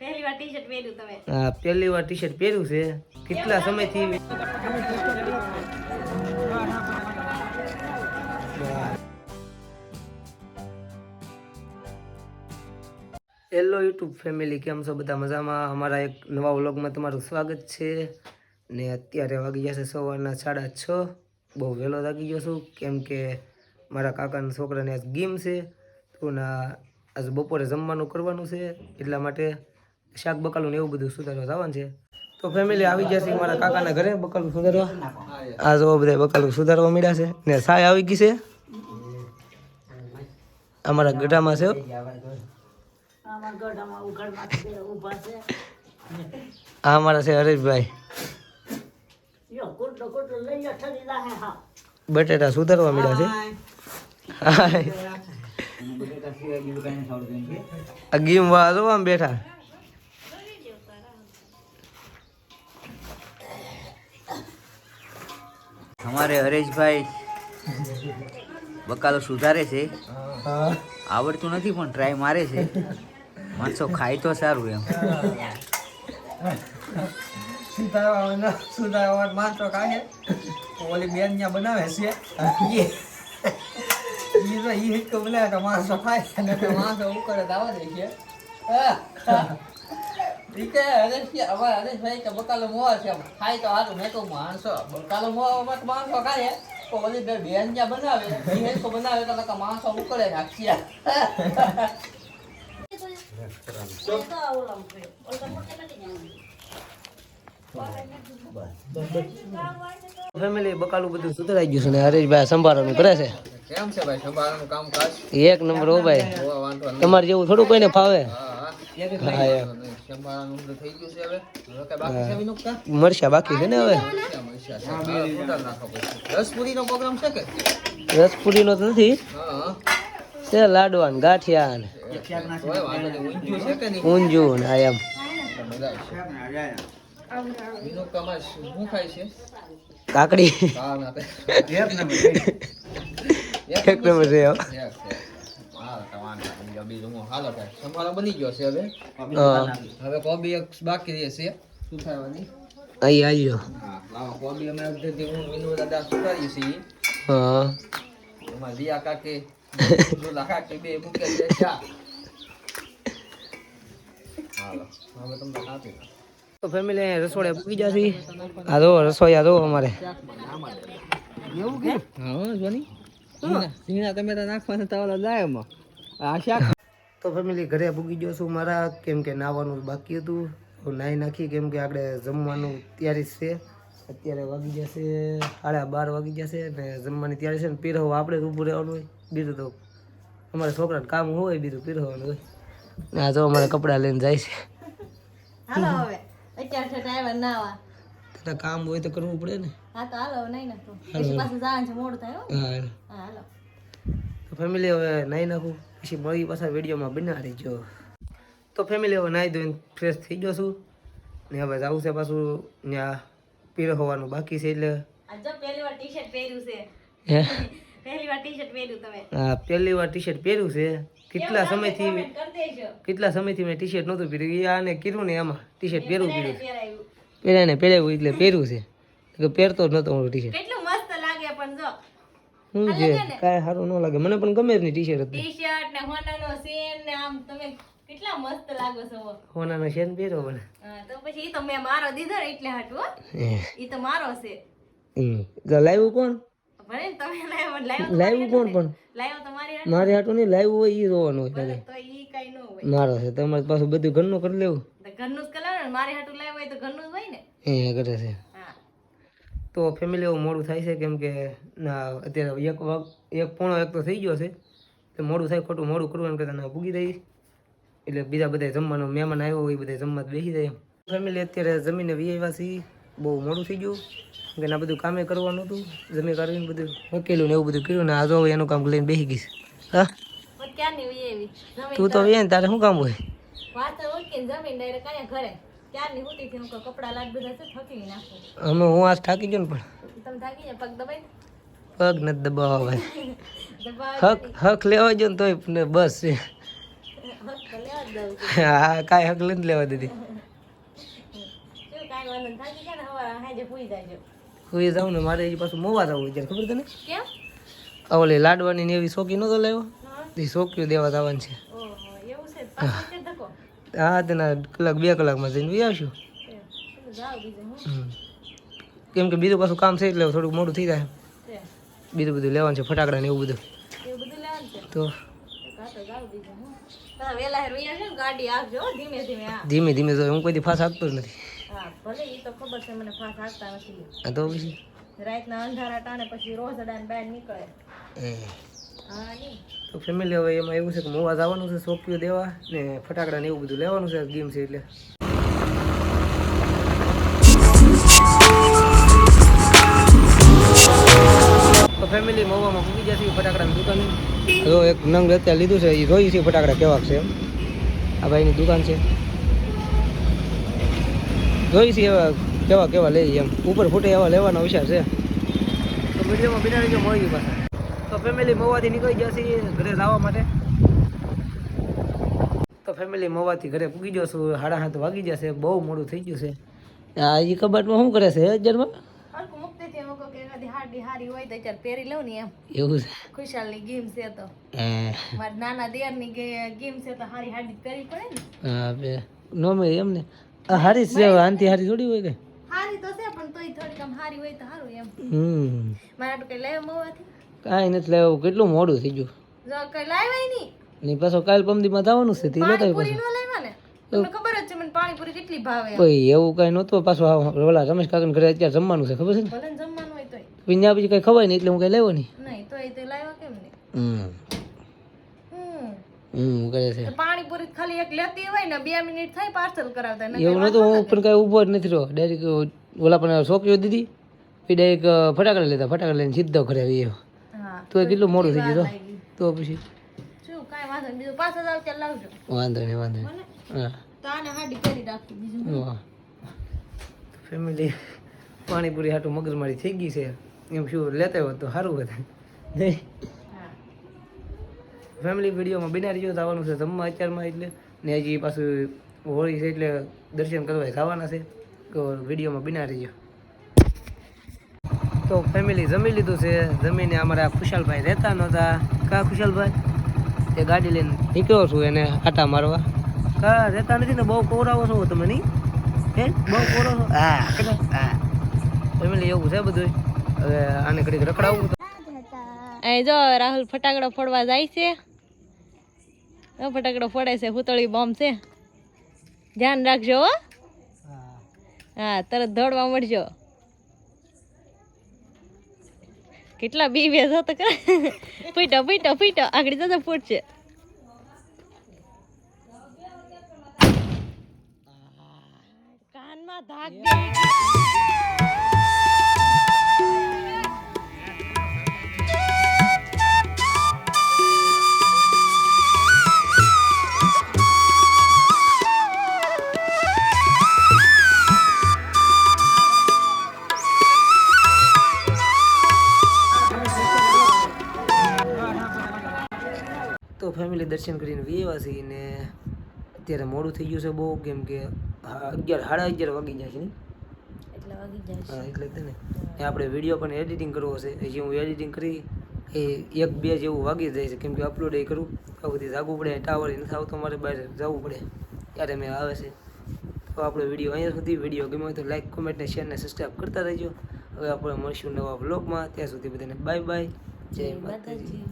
પહેલી વાર T shirt પહેર્યું તમે. હા પહેલી વાર ટી શર્ટ પહેર્યું છે. કેટલા સમયથી? હેલો યુટ્યુબ ફેમિલી કેમ છો બધા મજામાં? અમારા એક નવા વ્લોગમાં તમારું સ્વાગત છે. ને અત્યારે વાગી જશે સવારના સાડા છ. બહુ વહેલો લાગી ગયો છું કેમ કે મારા કાકાના છોકરાને આજ ગેમ છે. તો ના આજ બપોરે જમવાનું કરવાનું છે. એટલા માટે શાક બકાલું ને એવું બધું સુધારવા જવાનું છે. તો ફેમિલી આવી છે, મારા કાકાના ઘરે બકાલું સુધારવા. આ જો બધા બકાલું સુધારવા મળ્યા છે. ને સાય આવી ગઈ છે. અમારા ગઢામાં છે આ અમારા છે હરેશભાઈ. બટેટા સુધારવા મળ્યા છે. ગીમ વાળા આમ બેઠા. અમારે હરેશભાઈ બકાલો સુધારે છે. આવડતું નથી પણ ટ્રાય મારે છે. માણસો ખાય તો સારું એમ. સુધારવા સુધારવા માણસો કાઢે ઓલી બેન ત્યાં બનાવે છે. તો બનાવે તો માણસો ખાય અને માણસો ઉપર જ આવવા દે છે. ઠીક છે હરેશભાઈ કે બકાલો મોવા છે ખાય તો સારું મેં તો માણસો બકાલો મોવામાં તો માણસો ખાય તો બે બેન બનાવે તો માણસો ઉકળે ફેમિલી બકાલું બધું સુધરાઈ ગયું છે ને હરેશભાઈ સંભાળવાનું કરે છે? કેમ છે ભાઈ સંભાળવાનું કામકાજ? એક નંબર હો ભાઈ. તમારે જેવું થોડું કોઈને ફાવે? મરસા બાકી છે ને હવે? ક્યાં મરચા છે? હા, સુધાર નાખો પછી. રસપુરીનો પ્રોગ્રામ છે તો નથી. હા. હા છે લાડવા ને ગાંઠિયા ને ઊંજું વાંધો નહીં. ઊંધિયું છે કે નહીં? ઊંજુ ને આ એમ. તો મજા આવશે. વિનુકતામાં શું ખાય છે? કાકડી. ના. એક નંબર છે હો. એક છે. હા, તો વાંધો નહીં. બીજો બીજું હું. હાલો ભાઈ સંભાળો બની ગયો છે હવે. હવે કોબી એક બાકી રહે છે. ખાવાની અહીં આવ્યો હા કોબી અમે અડધેથી હું વિનુ દાદા સુધારીએ છે હા. એમાં દિયા કાકી દુલા કાકી બે મૂકે છે. ચા હાલો હવે તમને આપી તો ફેમિલી રસોડે પૂકી જશે આ જો રસોઈયા જો અમારે. હા જોની ઝીણા- તમે તો નાખવાના તાવલા જાય એમાં. આ શાક તો ફેમિલી ઘરે પૂગી ગયો છું મારા. કેમ કે નાવાનું બાકી હતું. તો નાહી નાખી કેમ કે આપણે જમવાનું તૈયારી છે. અત્યારે વાગી જશે સાડા બાર વાગી જશે ને જમવાની તૈયારી છે ને પીરહવા આપણે જ ઊભું રહેવાનું હોય. બીજું તો અમારા છોકરાને કામ હોય બીજું પીરવાનું હોય. ને આ જો અમારે કપડાં લઈને જાય છે. હાલો હવે. અત્યારે છે નાવા. તો કામ હોય તો કરવું પડે ને. હા તો હાલો નહીં નાખું. પછી પાછું જવાનું છે મોડું થાય હા. હા. હાલો. ફેમિલી હવે નાહી નાખું. પછી મળી પાછા વિડીયોમાં બના રહીજો. તો ફેમિલી હવે નાહી ધોઈને ફ્રેશ થઈ ગયો છું. ને હવે જવું છે પાછું ત્યાં પીર હોવાનું બાકી છે એટલે. પહેલી વાર ટી શર્ટ પહેર્યું છે. હે? પહેલી વાર ટી શર્ટ પહેર્યું તમે. હા પહેલી વાર ટી શર્ટ પહેર્યું છે. કેટલા સમયથી કેટલા સમયથી મેં ટી શર્ટ નહોતું પહેર્યું? આને કીધું ને એમાં ટી શર્ટ પહેરવું પડ્યું. પહેરાયું. પહેરાને પહેરાવું એટલે પહેર્યું છે. કે પહેરતો જ નહોતો હું ટી શર્ટ કેટલું મસ્ત લાગે પણ જો. શું જે? કાંઈ સારું ન લાગે. મને પણ ગમે જ નહીં ટી શર્ટ હતી ટી શર્ટ ને હોન્ડાનો સેન ને આમ તમે કેટલા મસ્ત લાગો છો હોનાનો શેન પહેરો મને. હા, તો પછી ઈ તો મેં મારો દીધો એટલે હાટું હો. ઈ તો મારો છે. તો લાવ્યું કોણ? ભલે તમે લાવ્યો લાઈવ લાવ્યું કોણ પણ? લાવ્યો તમારી મારી હાટું નહીં લાવ્યું હોય એ રોવાનું હોય તો ઈ કઈ ન હોય. મારો છે તમારે પાછું બધું ઘરનું કરી લેવું. ઘરનું જ કલર ને મારી હાટું લાઈવ હોય તો ઘરનું જ હોય ને. એ કરે છે. હા તો ફેમિલી એવું મોડું થાય છે કેમ કે ના અત્યારે એક વાગ એક પોણો એક તો થઈ ગયો છે. એટલે મોડું થાય ખોટું મોડું કરવાનું કે ના ભૂગી દઈશ. એટલે બીજા બધા જમવાનું મહેમાન આવ્યો હોય એ બધા જમવા બેસી જાય ફેમિલી અત્યારે જમીને વી છીએ. બહુ મોડું થઈ ગયું. કે ના બધું કામે કરવાનું હતું જમી કરીને બધું મૂકેલું ને એવું બધું કર્યું ને આ જો હવે એનું કામ લઈને બેસી ગઈશ હા? તું તો ને તારે શું કામ હોય? જમીન ડાયરેક્ટ ઘરે. ક્યારની હુતી થી હું કહું કપડાં લાગ બધા છે થકી નાખું. અમે હું આજ થાકી ગયો ને પણ. તમે થાકી જાય પગ દબાઈ પગ નથી દબાવવા. ભાઈ હક હક લેવા જો ને તોય બસ છે. હા કાંઈ હક નથી લેવા દીધી. સૂઈ જાઉં ને મારે પાછું મોવા જવું ત્યારે ખબર તને? ઓલી લાડવાની ને એવી શોખી નહોતો લેવો એ શોખીઓ દેવા જવાનું છે. હા તેના કલાક બે કલાકમાં જઈને વી આવશું. કેમ કે બીજું પાછું કામ છે એટલે થોડુંક મોડું થઈ જાય. બીજું બધું લેવાનું છે ફટાકડા ને એવું બધું. તો ધીમે ધીમે તો હું કોઈ ફાસ આપતો જ નથી. તો પછી? રાતના અંધારા ટાણે પછી રોજ અડાને બહાર નીકળે. હા. તો ફેમિલી હવે એમાં એવું છે કે મોવા જવાનું છે શોખીઓ દેવા ને ફટાકડા ને એવું બધું લેવાનું છે ગેમ છે એટલે. તો ફેમિલી મોવામાં પૂકી જશે ફટાકડાની દુકાને. જો એક નંગ અત્યારે લીધું છે એ જોઈ છે ફટાકડા કેવા છે એમ. આ ભાઈની દુકાન છે. જોઈ છે એવા કેવા કેવા લઈ એમ. ઉપર ફૂટે એવા લેવાનો વિચાર છે. તો વિડીયોમાં બિના મળી પાછા. તો ફેમિલી મવાથી નીકળી જશે ઘરે જવા માટે. તો ફેમિલી મવાથી ઘરે પૂગી જશું સાડા સાત વાગી જશે બહુ મોડું થઈ ગયું છે. આ એ કબાટમાં શું કરે છે હાડી તો એમ. એવું છે? ખુશાલની ગેમ છે તો. મારા નાના દેરની ગેમ છે તો હારી હાડી પહેરી પડે ને. હા બે. નો મેં એમ ને. હારી છે હવે હારી થોડી હોય કે? હારી તો છે પણ તોય હારી હોય તો હારું એમ. હમ. મારા હાટુ કઈ લેવા મવાથી. કાંઈ નથી લેવું કેટલું મોડું થઈ ગયું. જો નહીં પાછો કાલ પમદીમાં જવાનું છે તે લેતા ખબર જ છે મને પાણીપુરી કેટલી ભાવે કોઈ એવું કાંઈ નહોતું પાછું ઓલા રમેશ કાકાને ઘરે અત્યારે જમવાનું છે ખબર છે ને? જમવાનું હોય તોય. ત્યાં પછી કઈ ખવાય નહીં એટલે હું કાંઈ લેવો નહીં. નહીં તોય તો લાવ્યા કેમ નહીં? હમ. હમ. હમ કરે છે? તો પાણીપુરી ખાલી એક લેતી હોય ને બે મિનિટ થાય પાર્સલ કરાવતા એવું નતું હું પણ કઈ ઊભો જ નથી રહ્યો. ડાયરેક્ટ ઓલા પણ છોકરીઓ દીધી પછી ડાયરેક્ટ ફટાકડા લેતા ફટાકડા લઈને સીધો ઘરે આવી તો એ કેટલું મોડું થઈ ગયું તો. પછી. શું કાંઈ વાંધો નહીં. બીજું પાછા જાવ ચાલ લાવજો. વાંધો નહીં વાંધો નહીં. હા. તો આને હાડી કરી રાખી બીજું ફેમિલી પાણીપુરી હાટું મગજમારી થઈ ગઈ છે. એમ શું લેતા હોત તો સારું હતું. નહીં? ફેમિલી વિડીયોમાં બિના રહીજો જવાનું છે જમવા અત્યારમાં એટલે. ને હજી પાછું હોળી છે એટલે દર્શન કરવા જવાના છે. તો વિડીયોમાં બિના રહીજો. તો ફેમિલી જમી લીધું છે. જમીને અમારા ખુશાલભાઈ રહેતા નહોતા. કા ખુશાલભાઈ? એ ગાડી લઈને નીકળ્યો છું એને આટા મારવા. કા રહેતા નથી ને બહુ કોરાવો છો તમે નહીં? હે? બહુ કોરો છો? હા હા. ફેમિલી એવું છે બધું હવે આને ઘડીક રખડાવું અહીં જો રાહુલ ફટાકડો ફોડવા જાય છે. ફટાકડો ફોડે છે હુતળી બોમ્બ છે. ધ્યાન રાખજો હો. હા તરત દોડવા મળજો. કેટલા બી બે તો કરે. પીટો પીટો પીટો આગળ જતો ફૂટશે. તો ફેમિલી દર્શન કરીને વ્યવા છે ને અત્યારે મોડું થઈ ગયું છે બહુ કેમ કે અગિયાર સાડા અગિયાર વાગી જાય છે ને? એટલે વાગી જાય હા એટલે જ ને. આપણે વીડિયો પણ એડિટિંગ કરવો છે. હજી હું એડિટિંગ કરી એ એક બે જેવું વાગી જાય છે. કેમ કે અપલોડ એ કરું. આ બધી જાગવું પડે. ટાવર નથી આવતો મારે બહાર જવું પડે. ત્યારે મેં આવે છે. તો આપણો વીડિયો અહીંયા સુધી. વીડિયો ગમ્યો તો લાઈક કોમેન્ટ ને શેર ને સબસ્ક્રાઈબ કરતા રહેજો. હવે આપણે મળીશું નવા બ્લોગમાં ત્યાં સુધી બધાને બાય બાય જય માતાજી.